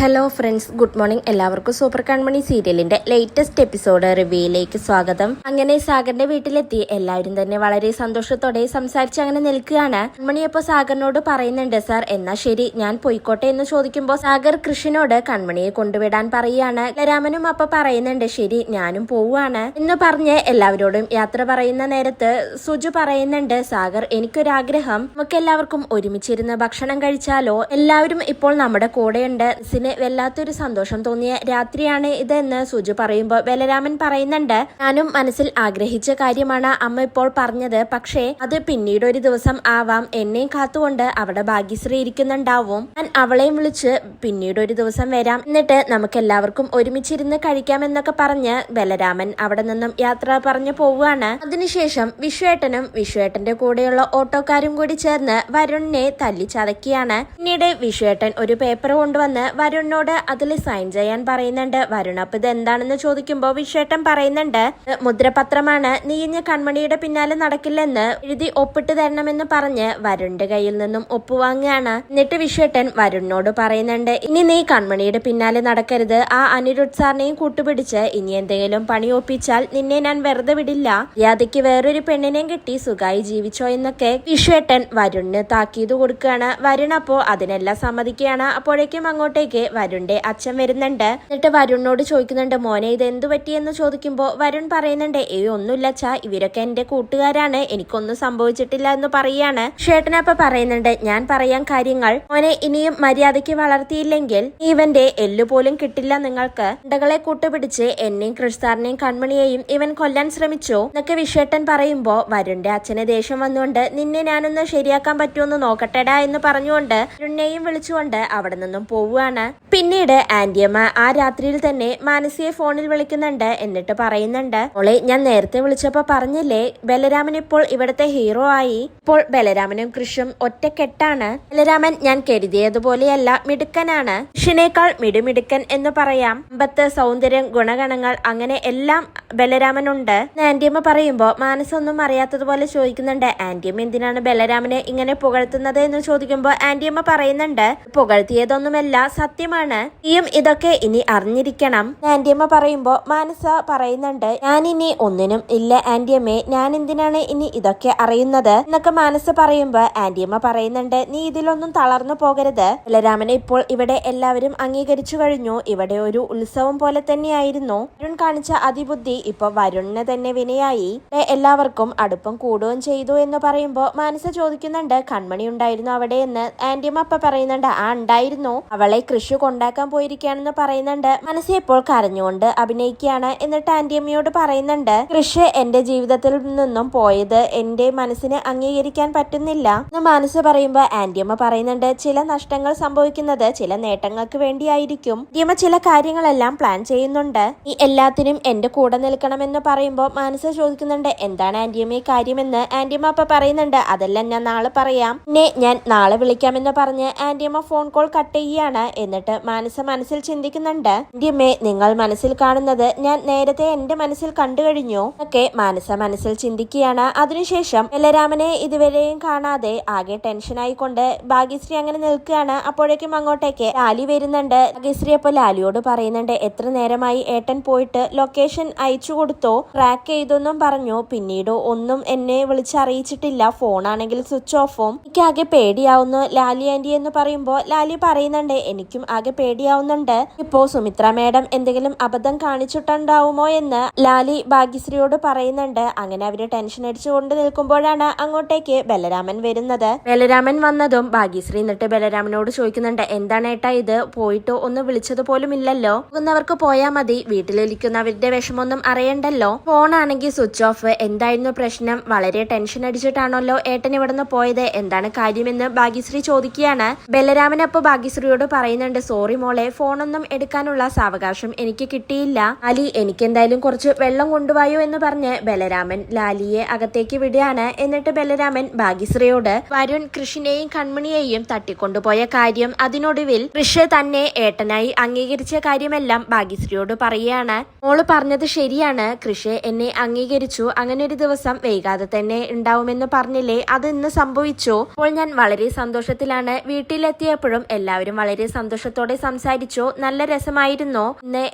Hello friends good morning എല്ലാവർക്കും super Kanmani സീരിയലിന്റെ latest episode റിവ്യൂയിലേക്ക് സ്വാഗതം. അങ്ങനെ സാഗറിന്റെ വീട്ടിലെത്തി. എല്ലാവരും തന്നെ വളരെ സന്തോഷത്തോടെ സംസാരിച്ച് അങ്ങനെ നിൽക്കുകയാണ്. കൺമണി അപ്പോൾ സാഗറിനോട് പറയുന്നുണ്ട് സാർ എന്നാ ശരി ഞാൻ പോയിക്കോട്ടെ എന്ന് ചോദിക്കുമ്പോൾ സാഗർ കൃഷിനോട് കൺമണിയെ കൊണ്ടുവിടാൻ പറയുകയാണ്. രാമനും അപ്പൊ പറയുന്നുണ്ട് ശരി ഞാനും പോവുകയാണ് എന്ന് പറഞ്ഞ് എല്ലാവരോടും യാത്ര പറയുന്ന നേരത്ത് സുജു പറയുന്നുണ്ട് സാഗർ എനിക്കൊരാഗ്രഹം. നമുക്ക് എല്ലാവർക്കും ഒരുമിച്ചിരുന്ന് ഭക്ഷണം കഴിച്ചാലോ? എല്ലാവരും ഇപ്പോൾ നമ്മുടെ കൂടെയുണ്ട്. സിന് വല്ലാത്തൊരു സന്തോഷം തോന്നിയ രാത്രിയാണ് ഇതെന്ന് സുജു പറയുമ്പോൾ ബലരാമൻ പറയുന്നുണ്ട്. ഞാനും മനസ്സിൽ ആഗ്രഹിച്ച കാര്യമാണ് അമ്മ ഇപ്പോൾ പറഞ്ഞത്. പക്ഷേ അത് പിന്നീട് ഒരു ദിവസം ആവാം. എന്നെയും കാത്തുകൊണ്ട് അവിടെ ഭാഗ്യശ്രീ ഇരിക്കുന്നുണ്ടാവും. ഞാൻ അവളെയും വിളിച്ച് പിന്നീട് ഒരു ദിവസം വരാം. എന്നിട്ട് നമുക്ക് എല്ലാവർക്കും ഒരുമിച്ചിരുന്ന് കഴിക്കാമെന്നൊക്കെ പറഞ്ഞ് ബലരാമൻ അവിടെ നിന്നും യാത്ര പറഞ്ഞു പോവുകയാണ്. അതിനുശേഷം വിശ്വേട്ടനും വിശ്വേട്ടന്റെ കൂടെയുള്ള ഓട്ടോക്കാരും കൂടി ചേർന്ന് വരുണിനെ തല്ലിച്ചതക്കിയാണ് പിന്നീട് വിശ്വേട്ടൻ ഒരു പേപ്പർ കൊണ്ടുവന്ന് വരുണിനോട് അതിൽ സൈൻ ചെയ്യാൻ പറയുന്നുണ്ട്. വരുൺ അപ്പൊ ഇത് എന്താണെന്ന് ചോദിക്കുമ്പോൾ വിശ്വേട്ടൻ പറയുന്നുണ്ട് മുദ്രപത്രമാണ്. നീ കൺമണിയുടെ പിന്നാലെ നടക്കില്ലെന്ന് എഴുതി ഒപ്പിട്ട് തരണമെന്ന് പറഞ്ഞ് വരുണിന്റെ കയ്യിൽ നിന്നും ഒപ്പുവാങ്ങുകയാണ് എന്നിട്ട് വിശ്വേട്ടൻ വരുണിനോട് പറയുന്നുണ്ട് ഇനി നീ കൺമണിയുടെ പിന്നാലെ നടക്കരുത്. ആ അനിരുദ്ധ് സാറിനെയും കൂട്ടുപിടിച്ച് ഇനി എന്തെങ്കിലും പണി ഒപ്പിച്ചാൽ നിന്നെ ഞാൻ വെറുതെ വിടില്ല. യാദയ്ക്ക് വേറൊരു പെണ്ണിനെയും കിട്ടി സുഖമായി ജീവിച്ചോ എന്നൊക്കെ വിശ്വേട്ടൻ വരുണിന് താക്കീത് കൊടുക്കുകയാണ്. വരുൺ അപ്പോ അതിനെല്ലാം സമ്മതിക്കുകയാണ്. അപ്പോഴേക്കും അങ്ങോട്ടേക്ക് വരുണിന്റെ അച്ഛൻ വരുന്നുണ്ട്. എന്നിട്ട് വരുണിനോട് ചോദിക്കുന്നുണ്ട് മോനെ ഇത് എന്തു പറ്റിയെന്ന് ചോദിക്കുമ്പോൾ വരുൺ പറയുന്നുണ്ട് ഏ ഒന്നുമില്ല അച്ഛാ ഇവരൊക്കെ എന്റെ കൂട്ടുകാരാണ് എനിക്കൊന്നും സംഭവിച്ചിട്ടില്ല എന്ന് പറയാണ്. ഷേട്ടനപ്പ പറയുന്നുണ്ട് ഞാൻ പറയാൻ കാര്യങ്ങൾ. മോനെ ഇനിയും മര്യാദയ്ക്ക് വളർത്തിയില്ലെങ്കിൽ ഇവന്റെ എല്ലു പോലും കിട്ടില്ല നിങ്ങൾക്ക്. ഉണ്ടകളെ കൂട്ടുപിടിച്ച് എന്നെയും ക്രിസ്താറിനെയും കൺമണിയെയും ഇവൻ കൊല്ലാൻ ശ്രമിച്ചു. എന്നൊക്കെ വിഷേട്ടൻ പറയുമ്പോ വരുണിന്റെ അച്ഛനെ ദേഷ്യം വന്നുകൊണ്ട് നിന്നെ ഞാനൊന്ന് ശരിയാക്കാൻ പറ്റുമെന്ന് നോക്കട്ടെടാ എന്ന് പറഞ്ഞുകൊണ്ട് വരുണിനെയും വിളിച്ചുകൊണ്ട് അവിടെ നിന്നും പോവുകയാണ്. പിന്നീട് ആന്റിയമ്മ ആ രാത്രിയിൽ തന്നെ മാനസിയെ ഫോണിൽ വിളിക്കുന്നുണ്ട്. എന്നിട്ട് പറയുന്നുണ്ട് മോളെ ഞാൻ നേരത്തെ വിളിച്ചപ്പോ പറഞ്ഞില്ലേ ബലരാമൻ ഇപ്പോൾ ഇവിടുത്തെ ഹീറോ ആയി. ഇപ്പോൾ ബലരാമനും കൃഷും ഒറ്റക്കെട്ടാണ്. ബലരാമൻ ഞാൻ കരുതിയതുപോലെയല്ല മിടുക്കനാണ്. കൃഷിനേക്കാൾ മിടുമിടുക്കൻ എന്ന് പറയാം. സമ്പത്ത് സൗന്ദര്യം ഗുണഗണങ്ങൾ അങ്ങനെ എല്ലാം ബലരാമനുണ്ട്. ആന്റിയമ്മ പറയുമ്പോ മാനസൊന്നും അറിയാത്തതുപോലെ ചോദിക്കുന്നുണ്ട് ആന്റിയമ്മ എന്തിനാണ് ബലരാമനെ ഇങ്ങനെ പുകഴ്ത്തുന്നത്? എന്ന് ചോദിക്കുമ്പോ ആന്റിയമ്മ പറയുന്നുണ്ട് പുകഴ്ത്തിയതൊന്നുമല്ല സത്യമാണ്. നീയും ഇതൊക്കെ ഇനി അറിഞ്ഞിരിക്കണം. ആന്റിയമ്മ പറയുമ്പോ മാനസ പറയുന്നുണ്ട് ഞാൻ ഇനി ഒന്നിനും ഇല്ല ആന്റിയമ്മേ. ഞാൻ എന്തിനാണ് ഇനി ഇതൊക്കെ അറിയുന്നത്? എന്നൊക്കെ മാനസ പറയുമ്പോ ആന്റിയമ്മ പറയുന്നുണ്ട് നീ ഇതിലൊന്നും തളർന്നു പോകരുത്. ബലരാമനെ ഇപ്പോൾ ഇവിടെ എല്ലാവരും അംഗീകരിച്ചു കഴിഞ്ഞു. ഇവിടെ ഒരു ഉത്സവം പോലെ തന്നെയായിരുന്നു. വരുൺ കാണിച്ച അതിബുദ്ധി ഇപ്പൊ വരുണിന് തന്നെ വിനയായി. എല്ലാവർക്കും അടുപ്പം കൂടുകയും ചെയ്തു എന്ന് പറയുമ്പോ മാനസ ചോദിക്കുന്നുണ്ട് കൺമണി ഉണ്ടായിരുന്നു അവിടെ? എന്ന് ആന്റിയമ്മ അപ്പ പറയുന്നുണ്ട് ആ ഉണ്ടായിരുന്നു. അവളെ കൃഷി കൊണ്ടാക്കാൻ പോയിരിക്കുകയാണെന്ന് പറയുന്നുണ്ട്. മനസ്സ് ഇപ്പോൾ കരഞ്ഞുകൊണ്ട് അഭിനയിക്കുകയാണ് എന്നിട്ട് ആന്റിയമ്മയോട് പറയുന്നുണ്ട് കൃഷി എന്റെ ജീവിതത്തിൽ നിന്നും പോയത് എന്റെ മനസ്സിന് അംഗീകരിക്കാൻ പറ്റുന്നില്ല. എന്ന് മനസ്സ് പറയുമ്പോ ആന്റിയമ്മ പറയുന്നുണ്ട് ചില നഷ്ടങ്ങൾ സംഭവിക്കുന്നത് ചില നേട്ടങ്ങൾക്ക് വേണ്ടിയായിരിക്കും. ആന്റിയമ്മ ചില കാര്യങ്ങളെല്ലാം പ്ലാൻ ചെയ്യുന്നുണ്ട്. ഈ എല്ലാത്തിനും എന്റെ കൂടെ നിൽക്കണമെന്ന് പറയുമ്പോൾ മനസ്സ് ചോദിക്കുന്നുണ്ട് എന്താണ് ആന്റിയമ്മ ഈ കാര്യമെന്ന്? ആന്റിയമ്മ അപ്പൊ പറയുന്നുണ്ട് അതെല്ലാം ഞാൻ നാളെ പറയാം. പിന്നെ ഞാൻ നാളെ വിളിക്കാമെന്ന് പറഞ്ഞ് ആന്റിയമ്മ ഫോൺ കോൾ കട്ട് ചെയ്യുകയാണ്. എന്നിട്ട് മാനസ മനസ്സിൽ ചിന്തിക്കുന്നുണ്ട്. ഇന്ത്യമേ നിങ്ങൾ മനസ്സിൽ കാണുന്നത് ഞാൻ നേരത്തെ എന്റെ മനസ്സിൽ കണ്ടു കഴിഞ്ഞു ഒക്കെ മാനസ മനസ്സിൽ ചിന്തിക്കുകയാണ്. അതിനുശേഷം ബലരാമനെ ഇതുവരെയും കാണാതെ ആകെ ടെൻഷനായിക്കൊണ്ട് ഭാഗ്യശ്രീ അങ്ങനെ നിൽക്കുകയാണ്. അപ്പോഴേക്കും അങ്ങോട്ടേക്ക് ലാലി വരുന്നുണ്ട്. ഭാഗ്യശ്രീ അപ്പൊ ലാലിയോട് പറയുന്നുണ്ട് എത്ര നേരമായി ഏട്ടൻ പോയിട്ട് ലൊക്കേഷൻ അയച്ചു കൊടുത്തോ? ട്രാക്ക് ചെയ്തൊന്നും പറഞ്ഞു. പിന്നീട് ഒന്നും എന്നെ വിളിച്ചറിയിച്ചിട്ടില്ല. ഫോണാണെങ്കിൽ സ്വിച്ച് ഓഫും എനിക്ക് ആകെ പേടിയാവുന്നു ലാലി ആന്റി എന്ന് പറയുമ്പോൾ ലാലി പറയുന്നുണ്ട് എനിക്കും ആകെ പേടിയാവുന്നുണ്ട്. ഇപ്പോ സുമിത്ര മാഡം എന്തെങ്കിലും അബദ്ധം കാണിച്ചിട്ടുണ്ടാവുമോ എന്ന് ലാലി ഭാഗ്യശ്രീയോട് പറയുന്നുണ്ട്. അങ്ങനെ അവർ ടെൻഷൻ അടിച്ചുകൊണ്ട് നിൽക്കുമ്പോഴാണ് അങ്ങോട്ടേക്ക് ബലരാമൻ വരുന്നത്. ബലരാമൻ വന്നതും ഭാഗ്യശ്രീ എന്നിട്ട് ബലരാമനോട് ചോദിക്കുന്നുണ്ട് എന്താണ് ഏട്ടാ ഇത്? പോയിട്ട്? ഒന്ന് വിളിച്ചത് പോലും ഇല്ലല്ലോ. പോകുന്നവർക്ക് പോയാൽ മതി. വീട്ടിലിരിക്കുന്നവരുടെ വിഷമൊന്നും അറിയണ്ടല്ലോ. ഫോണാണെങ്കിൽ സ്വിച്ച് ഓഫ്. എന്തായിരുന്നു പ്രശ്നം? വളരെ ടെൻഷൻ അടിച്ചിട്ടാണല്ലോ ഏട്ടൻ ഇവിടുന്ന് പോയത്. എന്താണ് കാര്യമെന്ന് ഭാഗ്യശ്രീ ചോദിക്കുകയാണ്. ബലരാമൻ അപ്പൊ ഭാഗ്യശ്രീയോട് പറയുന്നുണ്ട് സോറി മോളെ ഫോണൊന്നും എടുക്കാനുള്ള സാവകാശം എനിക്ക് കിട്ടിയില്ല. ലാലി എനിക്ക് എന്തായാലും കുറച്ച് വെള്ളം കൊണ്ടുപോയോ എന്ന് പറഞ്ഞ് ബലരാമൻ ലാലിയെ അകത്തേക്ക് വിടുകയാണ്. എന്നിട്ട് ബലരാമൻ ഭാഗ്യശ്രീയോട് വരുൺ കൃഷിനെയും കൺമണിയെയും തട്ടിക്കൊണ്ടുപോയ കാര്യം അതിനൊടുവിൽ കൃഷ് തന്നെ ഏട്ടനായി അംഗീകരിച്ച കാര്യമെല്ലാം ഭാഗ്യശ്രീയോട് പറയുകയാണ്. മോൾ പറഞ്ഞത് ശരിയാണ്. കൃഷി എന്നെ അംഗീകരിച്ചു. അങ്ങനെ ഒരു ദിവസം വൈകാതെ തന്നെ ഉണ്ടാവുമെന്ന് പറഞ്ഞില്ലേ? അത് ഇന്ന് സംഭവിച്ചു. അപ്പോൾ ഞാൻ വളരെ സന്തോഷത്തിലാണ്. വീട്ടിലെത്തിയപ്പോഴും എല്ലാവരും വളരെ സന്തോഷ സന്തോഷത്തോടെ സംസാരിച്ചു. നല്ല രസമായിരുന്നോ?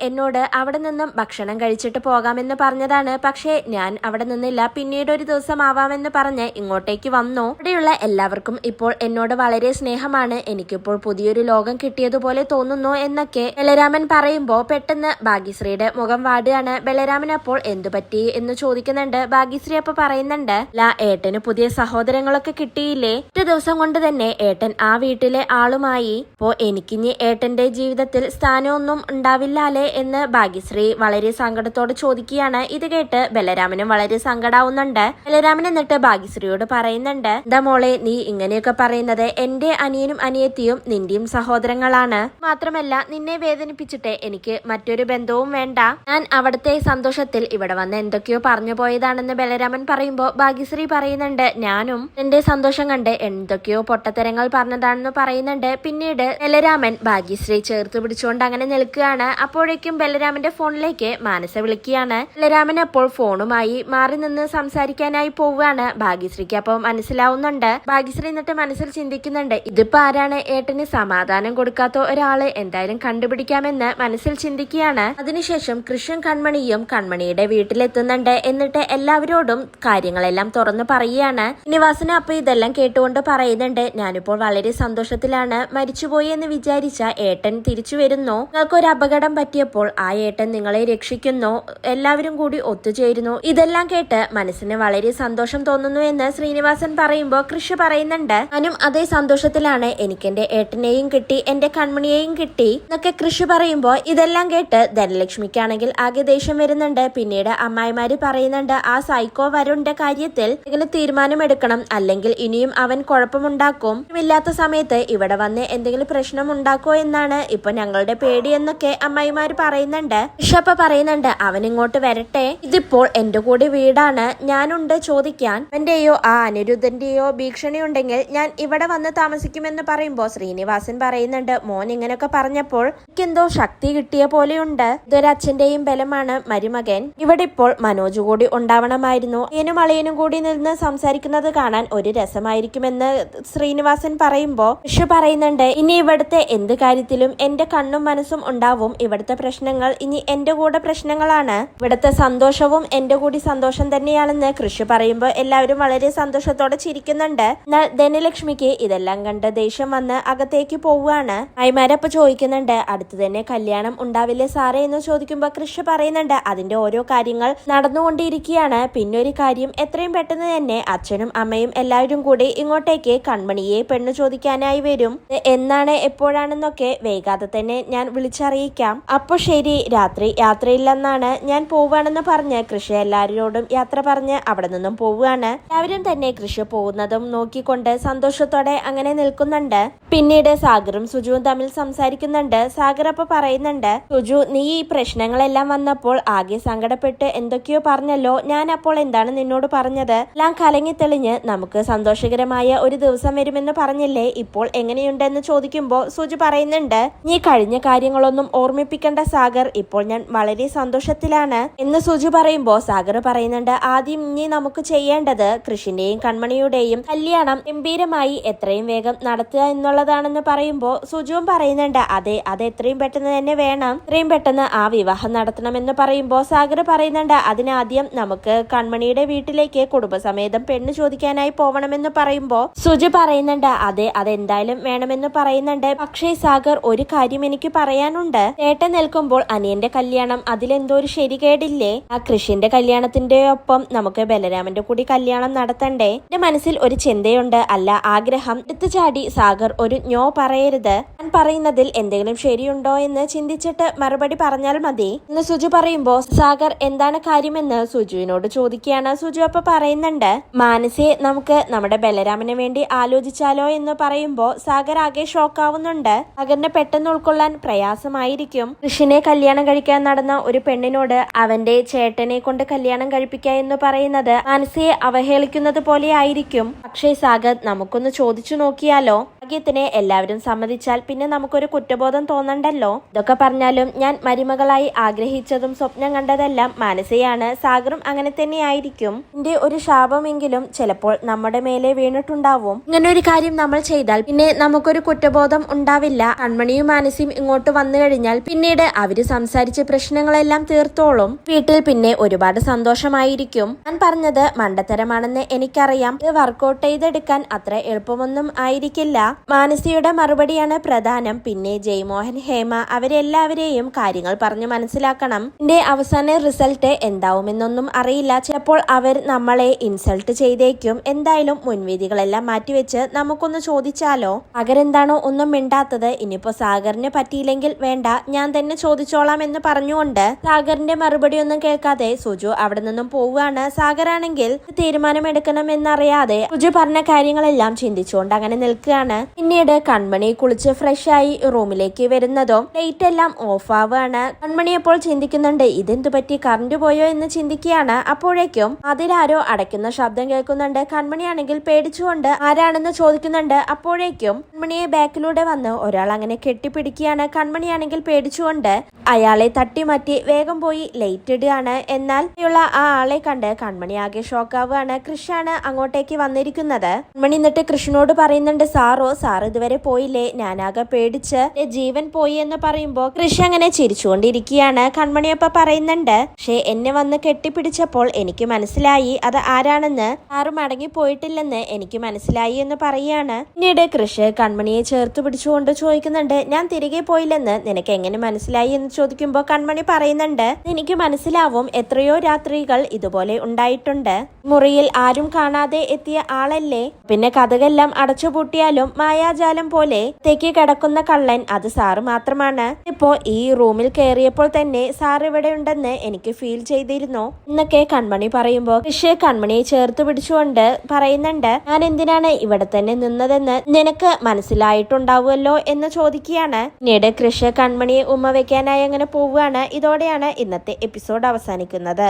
എന്നോട് അവിടെ നിന്നും ഭക്ഷണം കഴിച്ചിട്ട് പോകാമെന്ന് പറഞ്ഞതാണ്. പക്ഷേ ഞാൻ അവിടെ നിന്നില്ല. പിന്നീട് ഒരു ദിവസം ആവാമെന്ന് പറഞ്ഞ് ഇങ്ങോട്ടേക്ക് വന്നു. ഇവിടെയുള്ള എല്ലാവർക്കും ഇപ്പോൾ എന്നോട് വളരെ സ്നേഹമാണ്. എനിക്കിപ്പോൾ പുതിയൊരു ലോകം കിട്ടിയതുപോലെ തോന്നുന്നു എന്നൊക്കെ ബലരാമൻ പറയുമ്പോൾ പെട്ടെന്ന് ഭാഗ്യശ്രീയുടെ മുഖം വാടുകയാണ്. ബലരാമൻ അപ്പോൾ എന്തു പറ്റി എന്ന് ചോദിക്കുന്നുണ്ട്. ഭാഗ്യശ്രീ അപ്പൊ പറയുന്നുണ്ട് ലാ ഏട്ടന് പുതിയ സഹോദരങ്ങളൊക്കെ കിട്ടിയില്ലേ? ഒറ്റ ദിവസം കൊണ്ട് തന്നെ ഏട്ടൻ ആ വീട്ടിലെ ആളുമായി. ഇപ്പോ എനിക്കിനി ഏട്ടന്റെ ജീവിതത്തിൽ സ്ഥാനമൊന്നും ഉണ്ടാവില്ലാലേ എന്ന് ഭാഗ്യശ്രീ വളരെ സങ്കടത്തോട് ചോദിക്കുകയാണ്. ഇത് കേട്ട് ബലരാമനും വളരെ സങ്കടാവുന്നുണ്ട്. ബലരാമൻ എന്നിട്ട് ഭാഗ്യശ്രീയോട് പറയുന്നുണ്ട് എന്താ മോളെ നീ ഇങ്ങനെയൊക്കെ പറയുന്നത് എന്റെ അനിയനും അനിയത്തിയും നിന്റെയും സഹോദരങ്ങളാണ്. മാത്രമല്ല നിന്നെ വേദനിപ്പിച്ചിട്ട് എനിക്ക് മറ്റൊരു ബന്ധവും വേണ്ട. ഞാൻ അവിടുത്തെ സന്തോഷത്തിൽ ഇവിടെ വന്ന് എന്തൊക്കെയോ പറഞ്ഞു പോയതാണെന്ന് ബലരാമൻ പറയുമ്പോ ഭാഗ്യശ്രീ പറയുന്നുണ്ട് ഞാനും എന്റെ സന്തോഷം കണ്ട് എന്തൊക്കെയോ പൊട്ടത്തരങ്ങൾ പറഞ്ഞതാണെന്ന് പറയുന്നുണ്ട്. പിന്നീട് ബലരാമൻ ഭാഗ്യശ്രീ ചേർത്ത് പിടിച്ചുകൊണ്ട് അങ്ങനെ നിൽക്കുകയാണ്. അപ്പോഴേക്കും ബലരാമന്റെ ഫോണിലേക്ക് മാനസ വിളിക്കുകയാണ്. ബലരാമൻ അപ്പോൾ ഫോണുമായി മാറി നിന്ന് സംസാരിക്കാനായി പോവുകയാണ്. ഭാഗ്യശ്രീക്ക് അപ്പോൾ മനസ്സിലാവുന്നുണ്ട്. ഭാഗ്യശ്രീ എന്നിട്ട് മനസ്സിൽ ചിന്തിക്കുന്നുണ്ട് ഇതിപ്പോ ആരാണ് ഏട്ടന് സമാധാനം കൊടുക്കാത്ത ഒരാൾ? എന്തായാലും കണ്ടുപിടിക്കാമെന്ന് മനസ്സിൽ ചിന്തിക്കുകയാണ്. അതിനുശേഷം കൃഷ്ണൻ കൺമണിയും കൺമണിയുടെ വീട്ടിലെത്തുന്നുണ്ട്. എന്നിട്ട് എല്ലാവരോടും കാര്യങ്ങളെല്ലാം തുറന്നു പറയുകയാണ്. നിവാസന അപ്പൊ ഇതെല്ലാം കേട്ടുകൊണ്ട് പറയുന്നുണ്ട് ഞാനിപ്പോൾ വളരെ സന്തോഷത്തിലാണ്. മരിച്ചുപോയി എന്ന് വിചാരിച്ച ഏട്ടൻ തിരിച്ചു വരുന്നോ. നിങ്ങൾക്ക് ഒരു അപകടം പറ്റിയപ്പോൾ ആ ഏട്ടൻ നിങ്ങളെ രക്ഷിക്കുന്നോ. എല്ലാവരും കൂടി ഒത്തുചേരുന്നു. ഇതെല്ലാം കേട്ട് മനസ്സിന് വളരെ സന്തോഷം തോന്നുന്നു എന്ന് ശ്രീനിവാസൻ പറയുമ്പോൾ കൃഷി പറയുന്നുണ്ട്. ഞാനും അതേ സന്തോഷത്തിലാണ്. എനിക്ക് എന്റെ ഏട്ടനെയും കിട്ടി എന്റെ കൺമണിയെയും കിട്ടി. എന്നൊക്കെ കൃഷി പറയുമ്പോൾ ഇതെല്ലാം കേട്ട് ധനലക്ഷ്മിക്കാണെങ്കിൽ ആകെ ദേഷ്യം വരുന്നുണ്ട്. പിന്നീട് അമ്മായിമാര് പറയുന്നുണ്ട് ആ സൈക്കോ വരുണിന്റെ കാര്യത്തിൽ എന്തെങ്കിലും തീരുമാനമെടുക്കണം. അല്ലെങ്കിൽ ഇനിയും അവൻ കുഴപ്പമുണ്ടാക്കും. ഇല്ലാത്ത സമയത്ത് ഇവിടെ വന്ന് എന്തെങ്കിലും പ്രശ്നം ഉണ്ടാക്കോ എന്നാണ് ഇപ്പൊ ഞങ്ങളുടെ പേടി എന്നൊക്കെ അമ്മായിമാര് പറയുന്നുണ്ട്. ഋഷപ്പ പറയുന്നുണ്ട് അവൻ ഇങ്ങോട്ട് വരട്ടെ. ഇതിപ്പോൾ എന്റെ കൂടെ വീടാണ്. ഞാനുണ്ട് ചോദിക്കാൻ. അവന്റെയോ ആ അനിരുദ്ധന്റെയോ ഭീഷണി ഉണ്ടെങ്കിൽ ഞാൻ ഇവിടെ വന്ന് താമസിക്കുമെന്ന് പറയുമ്പോ ശ്രീനിവാസൻ പറയുന്നുണ്ട് മോൻ ഇങ്ങനെയൊക്കെ പറഞ്ഞപ്പോൾ എനിക്കെന്തോ ശക്തി കിട്ടിയ പോലെയുണ്ട്. ഇതൊരച്ഛന്റെയും ബലമാണ് മരുമകൻ. ഇവിടെ ഇപ്പോൾ മനോജ് കൂടി ഉണ്ടാവണമായിരുന്നു. ഏനും അളിയനും കൂടി നിന്ന് സംസാരിക്കുന്നത് കാണാൻ ഒരു രസമായിരിക്കുമെന്ന് ശ്രീനിവാസൻ പറയുമ്പോ ഋഷു പറയുന്നുണ്ട് ഇനി ഇവിടുത്തെ എന്ത് കാര്യത്തിലും എന്റെ കണ്ണും മനസ്സും ഉണ്ടാവും. ഇവിടുത്തെ പ്രശ്നങ്ങൾ ഇനി എന്റെ കൂടെ പ്രശ്നങ്ങളാണ്. ഇവിടുത്തെ സന്തോഷവും എന്റെ കൂടി സന്തോഷം തന്നെയാണെന്ന് കൃഷി പറയുമ്പോൾ എല്ലാവരും വളരെ സന്തോഷത്തോടെ ചിരിക്കുന്നുണ്ട്. എന്നാൽ ധനലക്ഷ്മിക്ക് ഇതെല്ലാം കണ്ട് ദേഷ്യം വന്ന് അകത്തേക്ക് പോവുകയാണ്. അയ്മാരപ്പ ചോദിക്കുന്നുണ്ട് അടുത്ത് തന്നെ കല്യാണം ഉണ്ടാവില്ലേ സാറേ? എന്ന് ചോദിക്കുമ്പോൾ കൃഷി പറയുന്നുണ്ട് അതിന്റെ ഓരോ കാര്യങ്ങൾ നടന്നുകൊണ്ടിരിക്കുകയാണ്. പിന്നെ ഒരു കാര്യം എത്രയും പെട്ടെന്ന് തന്നെ അച്ഛനും അമ്മയും എല്ലാവരും കൂടി ഇങ്ങോട്ടേക്ക് കൺമണിയെ പെണ്ണ് ചോദിക്കാനായി വരും. എന്നാണ് എന്നാണ് എപ്പോഴാണെന്നൊക്കെ വേഗാതെ തന്നെ ഞാൻ വിളിച്ചറിയിക്കാം. അപ്പോൾ ശരി രാത്രി യാത്രയില്ലെന്നാണ് ഞാൻ പോവുകയാണെന്ന് പറഞ്ഞ് കൃഷി എല്ലാവരോടും യാത്ര പറഞ്ഞ് അവിടെ നിന്നും പോവുകയാണ്. എല്ലാവരും തന്നെ കൃഷി പോകുന്നതും നോക്കിക്കൊണ്ട് സന്തോഷത്തോടെ അങ്ങനെ നിൽക്കുന്നുണ്ട്. പിന്നീട് സാഗറും സുജുവും തമ്മിൽ സംസാരിക്കുന്നുണ്ട്. സാഗർ അപ്പൊ പറയുന്നുണ്ട് സുജു നീ ഈ പ്രശ്നങ്ങളെല്ലാം വന്നപ്പോൾ ആകെ സങ്കടപ്പെട്ട് എന്തൊക്കെയോ പറഞ്ഞല്ലോ. ഞാൻ അപ്പോൾ എന്താണ് നിന്നോട് പറഞ്ഞത്? എല്ലാം കലങ്ങി തെളിഞ്ഞ് നമുക്ക് സന്തോഷകരമായ ഒരു ദിവസം വരുമെന്ന് പറഞ്ഞില്ലേ? ഇപ്പോൾ എങ്ങനെയുണ്ടെന്ന് ചോദിക്കുമ്പോൾ സുജു പറയുന്നുണ്ട്. നീ കഴിഞ്ഞ കാര്യങ്ങളൊന്നും ഓർമ്മിപ്പിക്കേണ്ട സാഗർ. ഇപ്പോൾ ഞാൻ വളരെ സന്തോഷത്തിലാണ്. എന്ന് സുജു പറയുമ്പോൾ സാഗർ പറയുന്നുണ്ട് ആദ്യം ഇനി നമുക്ക് ചെയ്യേണ്ടത് കൃഷിന്റെയും കൺമണിയുടെയും കല്യാണം ഗംഭീരമായി എത്രയും വേഗം നടത്തുക എന്നുള്ളതാണെന്ന് പറയുമ്പോൾ സുജുവും പറയുന്നുണ്ട് അതെ അത് എത്രയും പെട്ടെന്ന് തന്നെ വേണം. എത്രയും പെട്ടെന്ന് ആ വിവാഹം നടത്തണമെന്ന് പറയുമ്പോൾ സാഗർ പറയുന്നുണ്ട് അതിനാദ്യം നമുക്ക് കൺമണിയുടെ വീട്ടിലേക്ക് കുടുംബസമേതം പെണ്ണ് ചോദിക്കാനായി പോവണമെന്ന് പറയുമ്പോൾ സുജു പറയുന്നുണ്ട് അതെ അതെന്തായാലും വേണമെന്ന് പറയുന്നുണ്ട്. പക്ഷേ സാഗർ ഒരു കാര്യം എനിക്ക് പറയാനുണ്ട്. ചേട്ടൻ നിൽക്കുമ്പോൾ അനിയന്റെ കല്യാണം അതിലെന്തോ ഒരു ശരികേടില്ലേ? ആ കൃഷിന്റെ കല്യാണത്തിന്റെ ഒപ്പം നമുക്ക് ബലരാമന്റെ കൂടി കല്യാണം നടത്തണ്ടേ? എന്റെ മനസ്സിൽ ഒരു ചിന്തയുണ്ട്. അല്ല ആഗ്രഹം. എടുത്തു ചാടി സാഗർ ഒരു ഞോ പറയരുത്. ഞാൻ പറയുന്നതിൽ എന്തെങ്കിലും ശരിയുണ്ടോ എന്ന് ചിന്തിച്ചിട്ട് മറുപടി പറഞ്ഞാൽ മതി. എന്ന് സുജു പറയുമ്പോ സാഗർ എന്താണ് കാര്യമെന്ന് സുജുവിനോട് ചോദിക്കുകയാണ് സുജു അപ്പൊ പറയുന്നുണ്ട്. മാനസേ നമുക്ക് നമ്മുടെ ബലരാമന് വേണ്ടി ആലോചിച്ചാലോ എന്ന് പറയുമ്പോ സാഗർ ആകെ ഷോക്കാവുന്നുണ്ട് സാഗറിനെ പെട്ടെന്ന് ഉൾക്കൊള്ളാൻ പ്രയാസമായിരിക്കും. കൃഷിനെ കല്യാണം കഴിക്കാൻ നടന്ന ഒരു പെണ്ണിനോട് അവന്റെ ചേട്ടനെ കൊണ്ട് കല്യാണം കഴിപ്പിക്കുക എന്ന് പറയുന്നത് മനസ്സിയെ അവഹേളിക്കുന്നത് പോലെ ആയിരിക്കും പക്ഷേ സാഗത് നമുക്കൊന്ന് ചോദിച്ചു നോക്കിയാലോ? ഭാഗ്യത്തിനെ എല്ലാവരും സമ്മതിച്ചാൽ പിന്നെ നമുക്കൊരു കുറ്റബോധം തോന്നണ്ടല്ലോ? ഇതൊക്കെ പറഞ്ഞാലും ഞാൻ മരുമകളായി ആഗ്രഹിച്ചതും സ്വപ്നം കണ്ടതെല്ലാം മാനസയാണ്. സാഗറും അങ്ങനെ തന്നെയായിരിക്കും. എന്റെ ഒരു ശാപമെങ്കിലും ചിലപ്പോൾ നമ്മുടെ മേലെ വീണിട്ടുണ്ടാവും. ഇങ്ങനെ ഒരു കാര്യം നമ്മൾ ചെയ്താൽ പിന്നെ നമുക്കൊരു കുറ്റബോധം ഉണ്ടാവില്ല. കൺമണിയും മാനസിയും ഇങ്ങോട്ട് വന്നു കഴിഞ്ഞാൽ പിന്നീട് അവർ സംസാരിച്ച് പ്രശ്നങ്ങളെല്ലാം തീർത്തോളും. വീട്ടിൽ പിന്നെ ഒരുപാട് സന്തോഷമായിരിക്കും. ഞാൻ പറഞ്ഞത് മണ്ടത്തരമാണെന്ന് എനിക്കറിയാം. ഇത് വർക്കൗട്ട് ചെയ്തെടുക്കാൻ അത്ര എളുപ്പമൊന്നും ആയിരിക്കില്ല. മാനസിയുടെ മറുപടിയാണ് പ്രധാനം. പിന്നെ ജയ്മോഹൻ ഹേമ അവരെല്ലാവരെയും കാര്യങ്ങൾ പറഞ്ഞു മനസ്സിലാക്കണം. എന്റെ അവസാന റിസൾട്ട് എന്താവുമെന്നൊന്നും അറിയില്ല. ചിലപ്പോൾ അവർ നമ്മളെ ഇൻസൾട്ട് ചെയ്തേക്കും. എന്തായാലും മുൻവിധികളെല്ലാം മാറ്റിവെച്ച് നമുക്കൊന്ന് ചോദിച്ചാലോ? അവരെന്താണോ ഒന്നും മിണ്ടാത്തത്? ഇനിയിപ്പോ സാഗറിന് പറ്റിയില്ലെങ്കിൽ വേണ്ട ഞാൻ തന്നെ ചോദിച്ചോളാം എന്ന് പറഞ്ഞുകൊണ്ട് സാഗറിന്റെ മറുപടി ഒന്നും കേൾക്കാതെ സുജു അവിടെ നിന്നും പോവുകയാണ്. സാഗറാണെങ്കിൽ തീരുമാനമെടുക്കണം എന്നറിയാതെ സുജു പറഞ്ഞ കാര്യങ്ങളെല്ലാം ചിന്തിച്ചുകൊണ്ട് അങ്ങനെ നിൽക്കുകയാണ്. പിന്നീട് കൺമണി കുളിച്ച് ഫ്രഷ് ആയി റൂമിലേക്ക് വരുന്നതും ലൈറ്റ് എല്ലാം ഓഫ് ആവുകയാണ്. കൺമണി അപ്പോൾ ചിന്തിക്കുന്നുണ്ട് ഇതെന്തു പറ്റി? കറണ്ട് പോയോ? എന്ന് ചിന്തിക്കുകയാണ്. അപ്പോഴേക്കും അതിലാരോ അടയ്ക്കുന്ന ശബ്ദം കേൾക്കുന്നുണ്ട്. കൺമണിയാണെങ്കിൽ പേടിച്ചുകൊണ്ട് ആരാണെന്ന് ചോദിക്കുന്നുണ്ട്. അപ്പോഴേക്കും കൺമണിയെ ബാക്കിലൂടെ വന്ന് ഒരാൾ അങ്ങനെ കെട്ടിപ്പിടിക്കുകയാണ്. കൺമണിയാണെങ്കിൽ പേടിച്ചുകൊണ്ട് അയാളെ തട്ടിമാറ്റി വേഗം പോയി ലൈറ്റ് ഇടുകയാണ്. എന്നാൽ ഉള്ള ആ ആളെ കണ്ട് കൺമണി ആകെ ഷോക്കാവുകയാണ്. കൃഷാണ് അങ്ങോട്ടേക്ക് വന്നിരിക്കുന്നത്. കൺമണി എന്നിട്ട് കൃഷ്ണനോട് പറയുന്നുണ്ട് സാറോ സാർ ഇതുവരെ പോയില്ലേ? ഞാനാകെ പേടിച്ച് ജീവൻ പോയി എന്ന് പറയുമ്പോൾ കൃഷി അങ്ങനെ ചിരിച്ചുകൊണ്ടിരിക്കുകയാണ്. കൺമണിയപ്പ പറയുന്നുണ്ട് പക്ഷേ എന്നെ വന്ന് കെട്ടിപ്പിടിച്ചപ്പോൾ എനിക്ക് മനസ്സിലായി. അത് ആരാണെന്ന്? സാറ് മടങ്ങി പോയിട്ടില്ലെന്ന് എനിക്ക് മനസ്സിലായി എന്ന് പറയാണ് പിന്നീട് കൃഷി കൺമണിയെ ചേർത്ത് പിടിച്ചുകൊണ്ട് ചോദിക്കുന്നുണ്ട് ഞാൻ തിരികെ പോയില്ലെന്ന് നിനക്ക് എങ്ങനെ മനസ്സിലായി എന്ന് ചോദിക്കുമ്പോൾ കൺമണി പറയുന്നുണ്ട്. എനിക്ക് മനസ്സിലാവും എത്രയോ രാത്രികൾ ഇതുപോലെ ഉണ്ടായിട്ടുണ്ട്. മുറിയിൽ ആരും കാണാതെ എത്തിയ ആളല്ലേ? പിന്നെ കഥകെല്ലാം അടച്ചുപൂട്ടിയാലും മായാജാലം പോലെ തെക്കി കിടക്കുന്ന കള്ളൻ അത് സാറ് മാത്രമാണ്. ഇപ്പോ ഈ റൂമിൽ കയറിയപ്പോൾ തന്നെ സാർ ഇവിടെ ഉണ്ടെന്ന് എനിക്ക് ഫീൽ ചെയ്തിരുന്നു എന്നൊക്കെ കൺമണി പറയുമ്പോൾ കൃഷി കൺമണിയെ ചേർത്ത് പിടിച്ചുകൊണ്ട് പറയുന്നുണ്ട്. ഞാൻ എന്തിനാണ് ഇവിടെ തന്നെ നിന്നതെന്ന് നിനക്ക് മനസ്സിലായിട്ടുണ്ടാവുമല്ലോ എന്ന് ചോദിക്കുകയാണ്. പിന്നീട് കൃഷി കൺമണിയെ ഉമ്മ വെക്കാനായി അങ്ങനെ പോവുകയാണ്. ഇതോടെയാണ് ഇന്നത്തെ എപ്പിസോഡ് അവസാനിക്കുന്നത്.